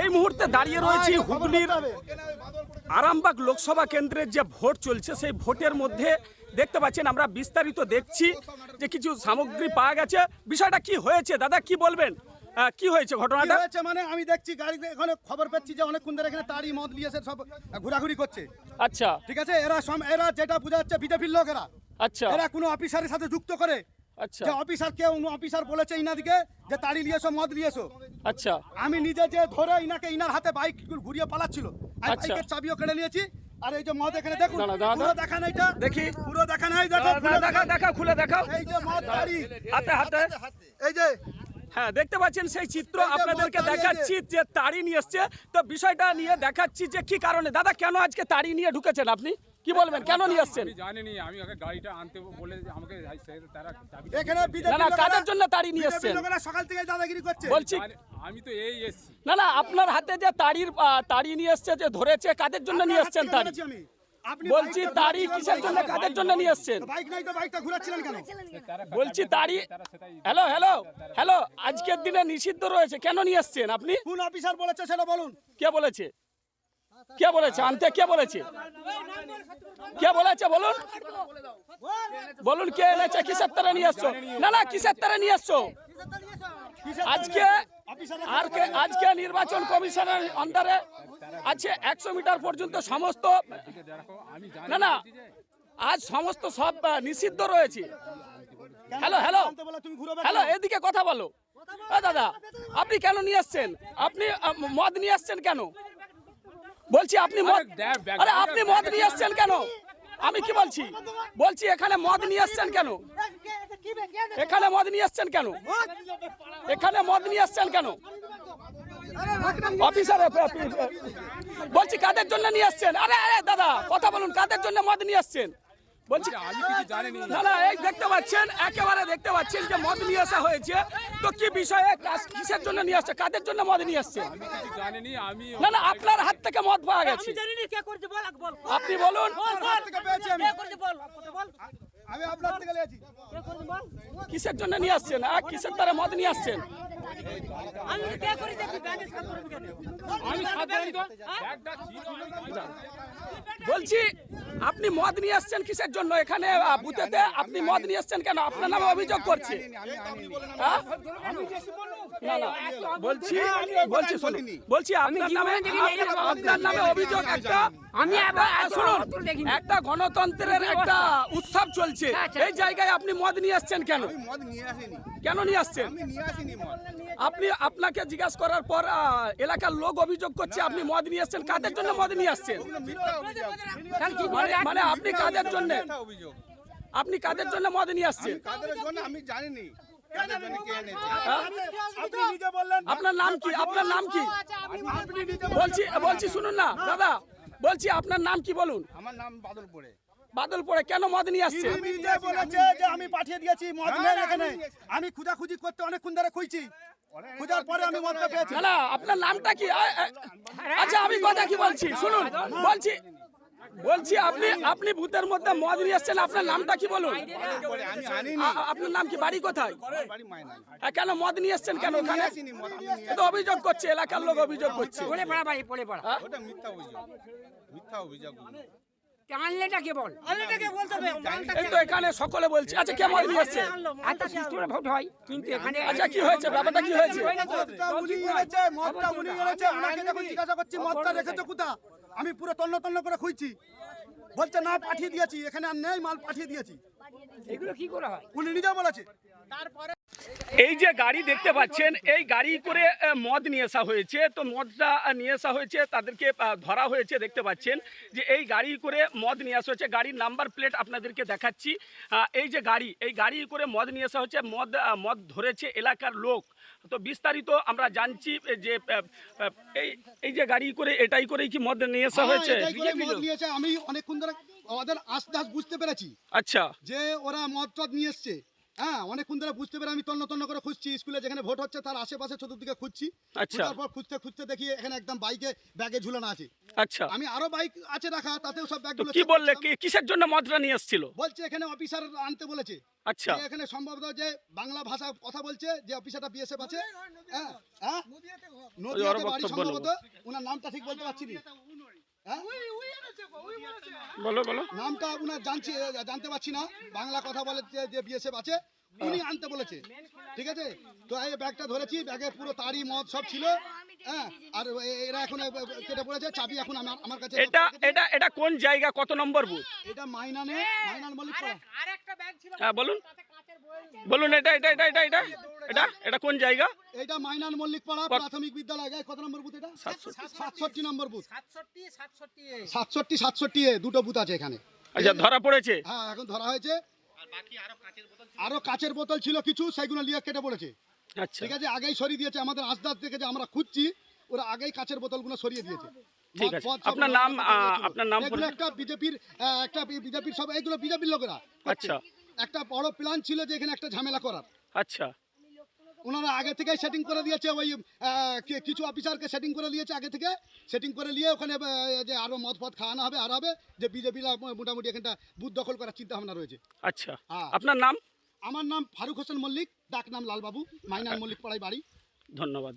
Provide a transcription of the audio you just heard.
এই মুহূর্তে দাঁড়িয়ে রয়েছি হুগলির আরামবাগ লোকসভা কেন্দ্রের যে ভোট চলছে সেই ভোটের মধ্যে দেখতে পাচ্ছেন আমরা বিস্তারিত দেখছি যে কিছু সামগ্রী পাওয়া গেছে। বিষয়টা কি হয়েছে? দাদা কি বলবেন? কি হয়েছে ঘটনাটা? হয়েছে মানে আমি দেখছি গাড়িতে এখানে খবর পাচ্ছি যে অনেকক্ষণ ধরে এখানে তাড়ি মদ নিয়ে সব ঘোরাঘুরি করছে। আচ্ছা। ঠিক আছে? এরা এরা যেটা বোঝা যাচ্ছে বিজেপির লোক এরা আচ্ছা। এরা কোনো অফিসারের সাথে যুক্ত করে যে অফিসার কেউ অফিসার বলেছে ইনাদিকে যে তাড়ি নিয়ে এসো মদ নিয়ে এসো। আচ্ছা। আমি নিজে যে ধরে ইনাকে ইনার হাতে বাইক ঘুরিয়ে পালাচ্ছিল আমি আচ্ছা। বাইকের চাবিও কেড়ে নিয়েছি। আর এই যে মদ এখানে দেখুন পুরো দেখা নাই এটা। দেখি। পুরো দেখা নাই দেখো পুরো দেখা খুলে দেখাও। এই যে মদ গাড়ি হাতে হাতে। এই যে হ্যাঁ দেখতে পাচ্ছেন সেই চিত্র। আপনাদেরকে দেখাচ্ছি যে তাড়ি নিয়ে এসছে। তো বিষয়টা নিয়ে দেখাচ্ছি যে কি কারণে। দাদা কেন আজকে তাড়ি নিয়ে ঢুকেছেন আপনি? কি বলবেন? কেন নিয়ে এসছেন আমি জানিনি আমি ওকে গাড়িটা আনতে বলে আমাকে তারা এখানে না কাদের জন্য তাড়ি নিয়ে লোকেরা সকাল থেকে দাদাগিরি করছে। বলছি। আমি তো এই এসছি। না না আপনার হাতে যে তাড়ির তাড়ি নিয়ে এসছে যে ধরেছে কাদের জন্য নিয়ে আপনার তাড়ি? বলছি তাড়ি কিসের জন্য? কাদের জন্য নিয়ে এসছেন বাইক নাই তো বাইকটা ঘুরাচ্ছিলেন কেন? তারা বলছি তাড়ি হ্যালো হ্যালো হ্যালো আজকের দিনে নিষিদ্ধ রয়েছে কেন নিয়ে এসছেন আপনি? কোন অফিসার বলেছে সেটা বলুন। কে বলেছে? কে বলেছে? আনতে কে বলেছে? কে বলেছে? বলুন। বলুন, কে এনেছে? কিসের তারা নিয়ে আসছো না না, কিসের তারা নিয়ে আসছো আজকে আর কে আজকে নির্বাচন কমিশনের আন্ডারে আছে একশো মিটার পর্যন্ত সমস্ত না না, আজ সমস্ত সব নিষিদ্ধ রয়েছে। হ্যালো হ্যালো হ্যালো, এদিকে কথা বলো। দাদা, আপনি কেন নিয়ে আসছেন আপনি মদ নিয়ে আসছেন কেন? বলছি আপনি মদ আরে আপনি মদ নিয়ে আসছেন কেন? আমি কি বলছি? বলছি এখানে মদ নিয়ে আসছেন কেন? এখানে মদ নিয়ে এসছেন কেন? এখানে মদ নিয়ে আসছেন কেন? অফিসার। বলছি কাদের জন্য নিয়ে আসছেন? আরে আরে দাদা কথা বলুন কাদের জন্য মদ নিয়ে আসছেন? বলছি আমি কিছু জানিনি। না না এই দেখতে পাচ্ছেন একেবারে দেখতে পাচ্ছেন যে মদ নিয়ে আসা হয়েছে। তো কি বিষয়ে কাজ- কিসের জন্য নিয়ে আসছে? কাদের জন্য মদ নিয়ে আসছে? না না আপনার হাত থেকে মদ পাওয়া গেছে। জানি না কে করছে বল আগে বল। আপনি বলুন। বল বল থেকে পেয়েছি আমি। কে করছে বল আপনি বল। আমি আপনার থেকে লিয়েছি কে করছে বল। কিসের জন্য নিয়ে আসছেন? আর কিসের দ্বারা মদ নিয়ে আসছেন? আমি তো কে দেখি ব্যাগেজ কাজ করবে কেন? আমি সাথে জানি? তো হ্যাঁ? ব্যাগটা। বলছি আপনি মদ নিয়ে আসছেন কিসের জন্য? এখানে বুথেতে আপনি মদ নিয়ে আসছেন কেন? আপনার নামে অভিযোগ করছে। হ্যাঁ? বলছি বলছি বলছি আপনার নামে আপনার- আপনার নামে অভিযোগ একটা আমি শুনুন একটা গণতন্ত্রের একটা উৎসব চলছে। এই জায়গায় আপনি মদ নিয়ে আসছেন কেন? মদ নিয়ে আসিনি। কেন নিয়ে আসছেন? আমি নিয়ে আসিনি মদ। আপনি আপনাকে জিজ্ঞাসা করার পর এলাকার লোক অভিযোগ করছে আপনি মদ নিয়ে আসছেন কাদের জন্য মদ নিয়ে আসছেন মানে মানে আপনি কাদের জন্য আপনি কাদের জন্য মদ নিয়ে আসছেন আমি জানিনি। কাদের জন্য কে এনেছে? হ্যাঁ? আপনি নিজে বললেন। আপনার নাম কি? আপনার নাম কি? বলছি বলছি শুনুন না। দাদা বলছি আপনার নাম কি বলুন? আমার নাম বাদল পড়ে বাদল পড়ে কেন মদ নিয়ে আসছে? বলেছে যে আমি পাঠিয়ে দিয়েছি মদ নেই এখানে। আমি খুঁজাখুঁজি করতে অনেকক্ষণ ধরে খুঁজছি। খুঁজার পরে আমি মদটা পেয়েছি। না আপনার নামটা কি? আচ্ছা আমি কথা কি বলছি? শুনুন বলছি বলছি আপনি আপনি ভূতের মধ্যে মদ নিয়ে আসছেন আপনার নামটা কি বলুন? আপনার নাম কি? বাড়ি কোথায়? আ, কেন মদ নিয়ে আসছেন কেন ওখানে তো অভিযোগ করছে এলাকার লোক অভিযোগ করছে। পড়ে পড়া ভাই পড়ে পড়া? হ্যাঁ? ওটা মিথ্যা অভিযোগ। মিথ্যা অভিযোগ। আনলেটা বল। আনলেটা বলতে হবে এই তো এখানে সকলে বলছে। আচ্ছা কে আচ্ছা সিস্টেমে ভোট হয়। কিন্তু এখানে আচ্ছা কি হয়েছে? ব্যাপারটা কি হয়েছে? মদটা উনি এনেছে মদটা উনি এনেছে ওনাকে যখন জিজ্ঞাসা করছি মদটা রেখেছো কোথা? আমি পুরো তন্ন তন্ন করে খুঁজছি। বলছে না পাঠিয়ে দিয়েছি। এখানে আর নেই মাল পাঠিয়ে দিয়েছি। এগুলো কি করে হয়? উনি নিজে বলেছে। এই যে গাড়ি দেখতে পাচ্ছেন এই গাড়ি করে মদ নিয়ে আসা হয়েছে। তো মদটা নিয়ে আসা হয়েছে তাদেরকে ধরা হয়েছে দেখতে পাচ্ছেন যে এই গাড়ি করে মদ নিয়ে আসা হয়েছে। গাড়ির নাম্বার প্লেট আপনাদেরকে দেখাচ্ছি। এই যে গাড়ি এই গাড়ি করে মদ নিয়ে আসা হচ্ছে মদ মদ ধরেছে এলাকার লোক। তো বিস্তারিত আমরা জানছি যে এই এই যে গাড়ি করে এটাই করেই কি মদ নিয়ে আসা হয়েছে? হ্যাঁ, নিয়েছে আমি অনেকক্ষণ ধরে ওদের আস্তে আস্তে বুঝতে পেরেছি আচ্ছা। যে ওরা মদ টদ নিয়ে এসছে। হ্যাঁ অনেকক্ষণ ধরে বুঝতে পেরে আমি তন্ন তন্ন করে খুঁজছি। স্কুলে যেখানে ভোট হচ্ছে তার আশেপাশে চতুর্দিকে খুঁজছি। আচ্ছা। তারপর খুঁজতে খুঁজতে দেখি এখানে একদম বাইকে ব্যাগে ঝুলানো আছে। আচ্ছা। আমি আরও বাইক আছে রাখা তাতেও সব ব্যাগগুলো কি বললে? কিসের জন্য মদটা নিয়ে এসেছিল? বলছে এখানে অফিসার আনতে বলেছে। আচ্ছা। এখানে সম্ভবত যে বাংলা ভাষা কথা বলছে যে অফিসারটা বিএসএফ আছে। হ্যাঁ হ্যাঁ? নদীয়াতে বাড়ি সম্ভবত ওনার নামটা ঠিক বলতে পারছি না। বলো বলো। নামটা উনার জানছি জানতে পারছি না। বাংলা কথা বলে যে- বিএসএফ আছে উনি আনতে বলেছে। ঠিক আছে? তো এই ব্যাগটা ধরেছি ব্যাগে পুরো তারি মদ সব ছিল। হ্যাঁ? আর এ- এরা এখন কেটে পড়েছে চাবি এখন আমার আমার কাছে এটা এটা এটা কোন জায়গা? কত নম্বর বুথ? এটা মাইনানে মাইনান মল্লিক। হ্যাঁ বলুন। বলুন এটা এটা এটা এটা এটা এটা এটা কোন জায়গা? এটা মাইনান মল্লিক পাড়া প্রাথমিক বিদ্যালয় গায়ে কত নম্বর বুথ এটা? সাতষট্টি। Number booth. সাতষট্টি সাতষট্টি। এ দুটো বুথ আছে এখানে। আচ্ছা ধরা পড়েছে। হ্যাঁ এখন ধরা হয়েছে। আর বাকি আরও কাচের বোতল ছিল। কিছু সেগুলো নিয়ে কেটে পড়েছে। আচ্ছা। ঠিক আছে আগেই সরিয়ে দিয়েছে আমাদের আস্দার থেকে যে আমরা খুঁজছি ওরা আগেই কাচের বোতলগুলো সরিয়ে দিয়েছে। ঠিক আছে। আপনার নাম, ছিল। আপনার নাম বলুন। একটা বিজেপির একটা বিজেপির সব এগুলো বিজেপির লোকেরা আচ্ছা। একটা বড় প্ল্যান ছিল যে এখানে একটা ঝামেলা করার। আচ্ছা। ওনারা আগে থেকে সেটিং করে দিয়েছে ওই কিছু অফিসারকে সেটিং করে দিয়েছে আগে থেকে। সেটিং করে নিয়ে ওখানে যে আরও মদ ফদ খাওয়ানো হবে আর হবে যে বিজেপিরা মোটামুটি এখানটা বুথ দখল করার চিন্তা ভাবনা রয়েছে। আচ্ছা। হ্যাঁ। আপনার নাম? আমার নাম ফারুক হোসেন মল্লিক ডাক নাম লালবাবু মাইনান মল্লিক পাড়ায় বাড়ি। ধন্যবাদ।